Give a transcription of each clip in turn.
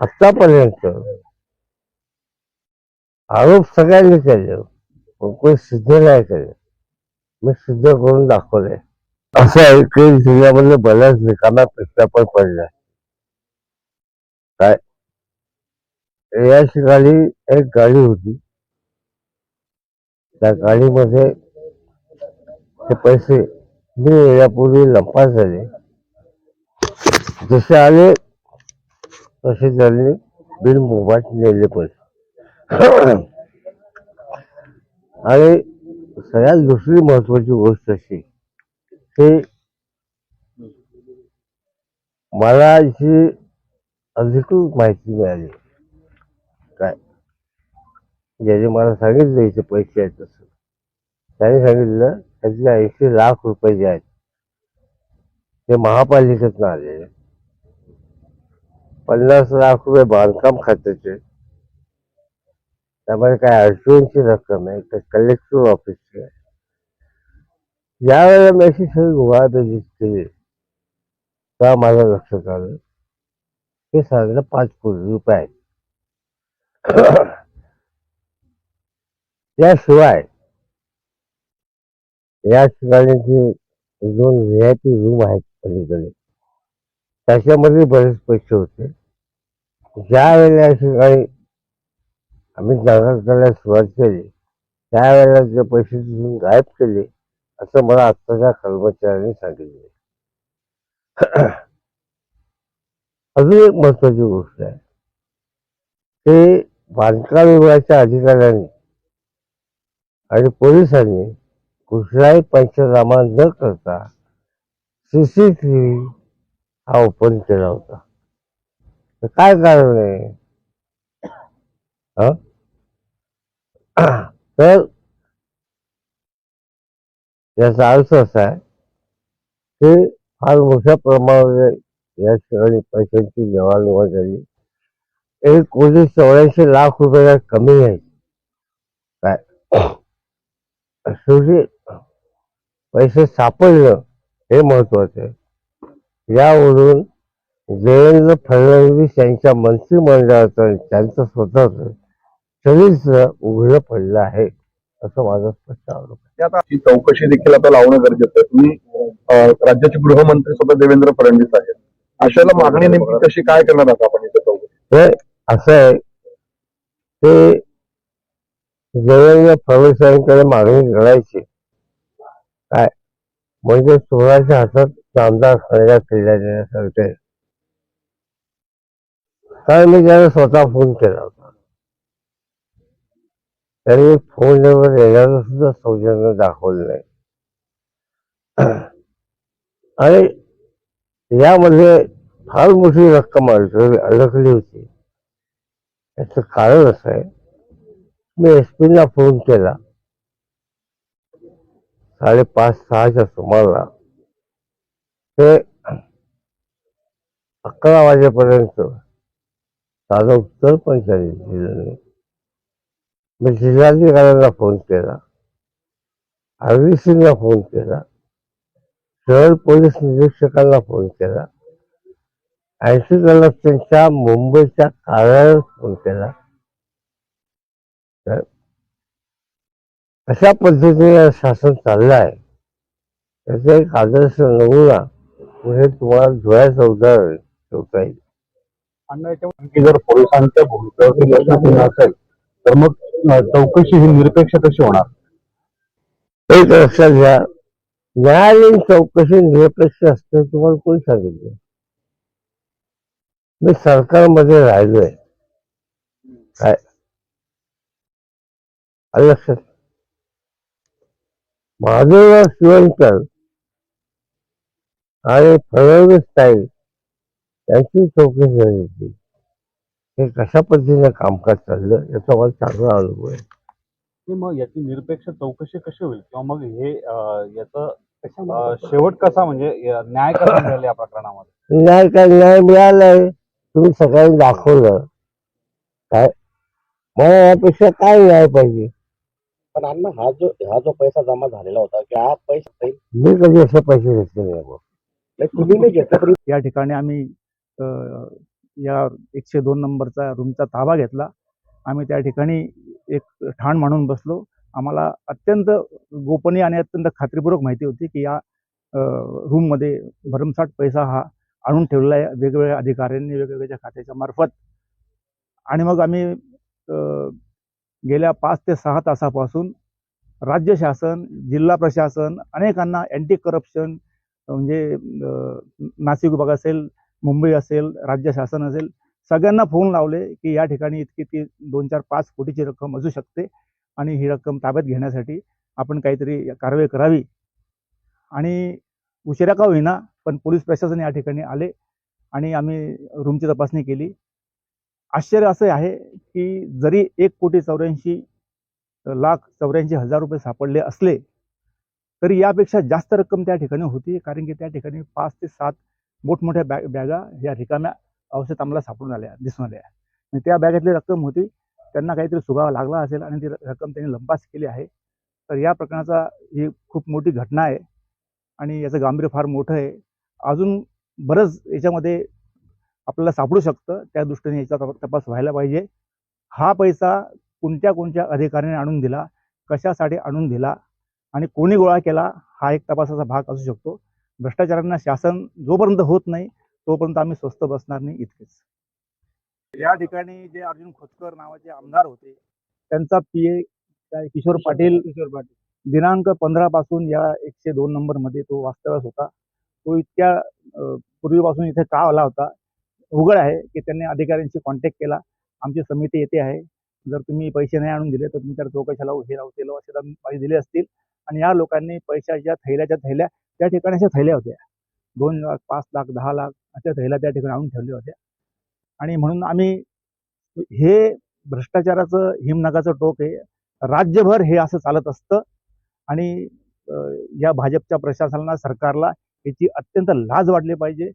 आतापर्यंत आरोप सगळ्यांनी केले. पण कोणी सिद्ध नाही केले. मी सिद्ध करून दाखवले. असं आहे की जिल्ह्यामध्ये बऱ्याच रिकाम्या पिशव्या पण पडल्या. काय? या ठिकाणी एक गाडी होती. त्या गाडीमध्ये ते पैसे मी येण्यापूर्वी लंपा झाले. जसे आले तसे झाले बिल मोबाईल नेले पैसे. आणि सगळ्यात दुसरी महत्वाची गोष्ट अशी की मला जी अधिकृत माहिती मिळाली. काय? ज्याने मला सांगितलं इथे पैसे आहेत तसं. त्याने सांगितलं त्याचे ऐंशी लाख रुपये जे आहेत ते महापालिकेतनं आलेले. पन्नास लाख रुपये बांधकाम खात्याचे त्यामध्ये काय अडचणची रक्कम आहे तर कलेक्टर ऑफिसची आहे. यावेळेला मी अशी सगळी गुवाहाबेजीत केली. तेव्हा माझं लक्षात आलं हे साधारण पाच कोटी रुपये आहेत. याशिवाय या ठिकाणी जे दोन व्ही आय पी रूम आहेत पलीकडे त्याच्यामध्ये बरेच पैसे होते. ज्या वेळेला ठिकाणी आम्ही जागा करायला सुरुवात केली त्यावेळेला ते पैसे तिथून गायब केले असं मला आत्ताच्या कर्मचाऱ्यांनी सांगितले. अजून एक महत्वाची गोष्ट आहे. ते बांधकाम विभागाच्या अधिकाऱ्यांनी आणि पोलिसांनी कुठलाही पंचनामा न करता सी सी सी हा ओपन केला होता तर काय कारण आहे? तर याचा अर्थ असा आहे की फार मोठ्या प्रमाणावर या ठिकाणी पैशांची देवाणघेवाण झाली एक कोटी चौऱ्याऐंशी लाख रुपयाला कमी आहे काय? शेवटी पैसे सापडलं हे महत्वाचं आहे. यावरून देवेंद्र फडणवीस यांच्या मंत्रिमंडळाचं त्यांचं स्वतःच चरित्र उघडं पडलं आहे असं माझं स्पष्ट आरोप आता ही चौकशी देखील आता लावणं गरजेचं आहे. तुम्ही राज्याचे गृहमंत्री स्वतः देवेंद्र फडणवीस आहेत. अशाला मागणी नेमकी कशी काय करणार आहात आपण इथं चौकशी? असं आहे ते देवेंद्र फडणवीसांकडे मागणी करायची काय? म्हणजे सोळाच्या हातात आमदार खरेदी केल्या देण्यासारखे आहे. कारण मी त्याला स्वतः फोन केला होता त्यांनी फोनवर येणारं सुद्धा सौजन्य दाखवलं नाही. आणि यामध्ये फार मोठी रक्कम अडकली अडकली होती. याचं कारण असं आहे मी एस पीला फोन केला. साडेपाच सहाच्या सुमाराला ते अकरा वाजेपर्यंत साधं उत्तर पंचायत दिलं नाही मी जिल्हाधिकाऱ्यांना फोन केला. आरवी सिंगला फोन केला. शहर पोलीस निरीक्षकांना फोन केला. ऐंशी त्यांच्या मुंबईच्या कार्यालयात फोन केला. तर अशा पद्धतीने शासन चाललं आहे त्याचा एक आदर्श नमुना हे तुम्हाला धुळ्याचं उदाहरण ठेवता येईल आणखी जर पोलिसांच्या भूमिकेवरती लक्ष असेल तर मग चौकशी ही निरपेक्ष कशी होणार? एक लक्षात घ्या. न्यायालयीन चौकशी निरपेक्ष असते तुम्हाला कोणी सांगितलं? मी सरकारमध्ये राहिलोय. काय? आलं लक्षात? महादेवराव शिवणकर आणि फडणवीस साहेब यांची चौकशी झाली होती. हे कशा पद्धतीने कामकाज चाललं याचा मला चांगला अनुभव आहे. नाही, मग याची निरपेक्ष चौकशी कशी होईल? किंवा मग हे याचं शेवट कसा म्हणजे या- न्याय कसा मिळेल या प्रकरणामध्ये? न्याय काय न्याय मिळालाय. तुम्ही सगळ्यांनी दाखवलं. काय? मला यापेक्षा काय न्याय पाहिजे? पण अण्णा हा जो हा जो पैसा जमा झालेला होता की हा पैसा मी कधी असे पैसे घेतले नाही या ठिकाणी आम्ही या एकशे दोन नंबरचा रूमचा ताबा घेतला. आम्ही त्या ठिकाणी एक ठाण मानून बसलो. आम्हाला अत्यंत गोपनीय आणि अत्यंत खात्रीपूर्वक माहिती होती की या रूममध्ये भरमसाठ पैसा हा आणून ठेवलेला आहे वेगवेगळ्या अधिकाऱ्यांनी वेगवेगळ्या खात्याच्या मार्फत. आणि मग आम्ही गेल्या पाच ते सहा तासापासून राज्य शासन जिल्हा प्रशासन अनेकांना अँटी करप्शन म्हणजे नाशिक विभाग असेल मुंबई असेल राज्य शासन असेल सगळ्यांना फोन लावले की या ठिकाणी इतकी ती दोन चार पाच कोटीची रक्कम असू शकते आणि ही रक्कम ताब्यात घेण्यासाठी आपण काहीतरी कारवाई करावी. आणि उशिरा का होईना पण पोलीस प्रशासन या ठिकाणी आले आणि आम्ही रूमची तपासणी केली. आश्चर्य असं आहे की जरी एक कोटी चौऱ्याऐंशी लाख चौऱ्याऐंशी हजार रुपये सापडले असले तरी यापेक्षा जास्त रक्कम त्या ठिकाणी होती कारण की त्या ठिकाणी पाच ते सात मोठमोठ्या बॅग बॅगा या रिकाम्या अवस्थेत आम्हाला सापडून आल्या दिसून आल्या. आणि त्या बॅगेतली रक्कम होती त्यांना काहीतरी सुगावा लागला असेल आणि ती रक्कम त्यांनी लंपास केली आहे. तर या प्रकरणाचा ही खूप मोठी घटना आहे आणि याचं गांभीर्य फार मोठं आहे. अजून बरंच याच्यामध्ये आपल्याला सापडू शकतं त्या दृष्टीने याचा तपास व्हायला पाहिजे. हा पैसा कोणत्या कोणत्या अधिकाऱ्याने आणून दिला कशासाठी आणून दिला आणि कोणी गोळा केला हा एक तपासाचा भाग असू शकतो. भ्रष्टाचारांना शासन जोपर्यंत होत नाही तोपर्यंत आम्ही स्वस्त बसणार नाही इतकेच. या ठिकाणी जे अर्जुन खोतकर नावाचे आमदार होते त्यांचा पी ए किशोर पाटील किशोर पाटील. दिनांक पंधरा पासून या एकशे दोन नंबरमध्ये तो वास्तव्यास होता. तो इतक्या पूर्वीपासून इथे का आला होता? उघड आहे की त्यांनी अधिकाऱ्यांशी कॉन्टॅक्ट केला. आमची समिती येते आहे. जर तुम्ही पैसे नाही आणून दिले तर तुम्ही त्याला चौकशा लावू हे लावू ते लावू असे दिले असतील. आणि या लोकांनी पैशाच्या थैल्याच्या थैल्या त्या ठिकाणी अशा थैल्या होत्या. दोन लाख पाच लाख दहा लाख अशा थैल्या त्या ठिकाणी आणून ठेवल्या होत्या. आणि म्हणून आम्ही हे भ्रष्टाचाराचं हिमनगाचं टोक हे राज्यभर हे असं चालत असतं. आणि या भाजपच्या प्रशासनाला सरकारला याची अत्यंत लाज वाटली पाहिजे.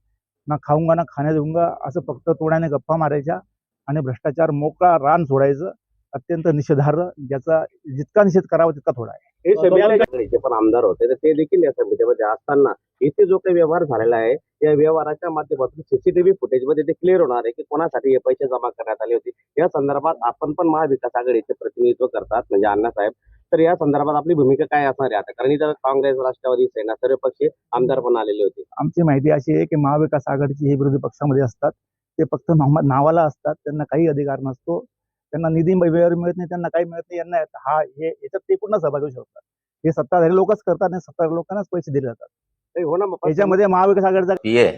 ना खाऊंगा ना खाण्या देऊंगा असं फक्त तोड्याने गप्पा मारायच्या आणि भ्रष्टाचार मोकळा रान सोडायचं. अत्यंत निषेधार्ह ज्याचा जितका निषेध करावा तितका थोडा आहे. हे सगळ्यांचे पण आमदार होते तर ते देखील या समितीमध्ये असताना इथे जो काही व्यवहार झालेला आहे या व्यवहाराच्या माध्यमातून सीसीटीव्ही फुटेजमध्ये ते क्लिअर होणार आहे की कोणासाठी हे पैसे जमा करण्यात आले होते. या संदर्भात आपण पण महाविकास आघाडीचे प्रतिनिधित्व करतात म्हणजे अण्णासाहेब. तर या संदर्भात आपली भूमिका काय असणार आहे आता? कारण इथं काँग्रेस राष्ट्रवादी सेना सर्व पक्षी आमदार पण आलेले होते. आमची माहिती अशी आहे की महाविकास आघाडीची हे विरोधी पक्षामध्ये असतात. ते फक्त नाव- नावाला असतात. त्यांना काही अधिकार नसतो. त्यांना निधी वेळेवर मिळत नाही त्यांना काही मिळत नाही यांना हा हे याच्यात ते पूर्ण सहभागी होऊ शकतात? हे सत्ताधारी लोकच करतात आणि सत्ताधारी लोकांनाच पैसे दिले जातात. हे ना याच्यामध्ये महाविकास आघाडीचा पीए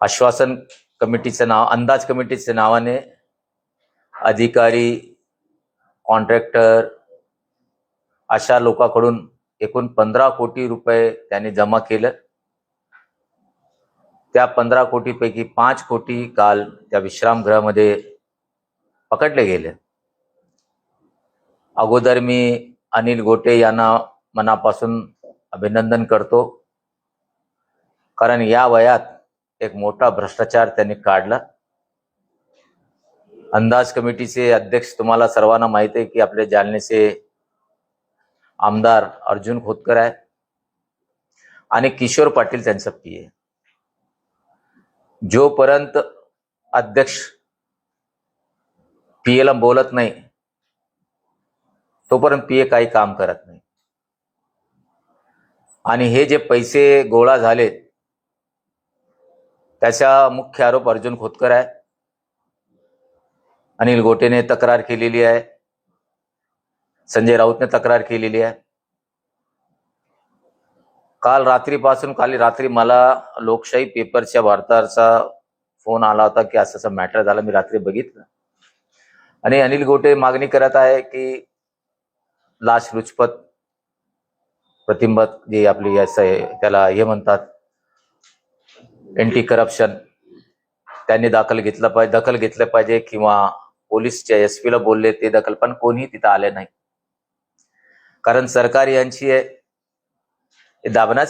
आश्वासन कमिटीचं नाव अंदाज कमिटीच्या नावाने अधिकारी कॉन्ट्रॅक्टर अशा लोकांकडून एकूण पंधरा कोटी रुपये त्यांनी जमा केलं. त्या पंधरा कोटीपैकी पाच कोटी काल त्या विश्रामगृहामध्ये पकडले गेले. अगोदर मी अनिल गोटे यांना मनापासून अभिनंदन करतो. कारण या वयात एक मोठा भ्रष्टाचार त्यांनी काढला. अंदाज कमिटीचे अध्यक्ष तुम्हाला सर्वांना माहीत आहे की आपले जालनेचे आमदार अर्जुन खोतकर आहे. आणि किशोर पाटील त्यांचा पी आहे. जोपर्यंत अध्यक्ष पीए ला बोलत नाही तोपर्यंत पीए काही काम करत नाही. आणि हे जे पैसे गोळा झाले त्याचा मुख्य आरोप अर्जुन खोतकर आहे. अनिल गोटेने तक्रार केलेली आहे. संजय राऊतने तक्रार केलेली आहे. काल रात्रीपासून काल रात्री मला लोकशाही पेपरच्या वार्ताहरचा फोन आला होता की असं असं मॅटर झालं मी रात्री बघितलं. आणि अनिल गोटे मागणी करत आहे की लाश रुचपत प्रतिंबत जे आपली याचं आहे त्याला हे म्हणतात एंटी करप्शन त्यांनी दाखल घेतलं पाहिजे दखल घेतलं पाहिजे किंवा पोलीसच्या एस ला बोलले ते दखल पण कोणीही तिथं आले नाही. कारण सरकार यांची आहे दाबण्याचा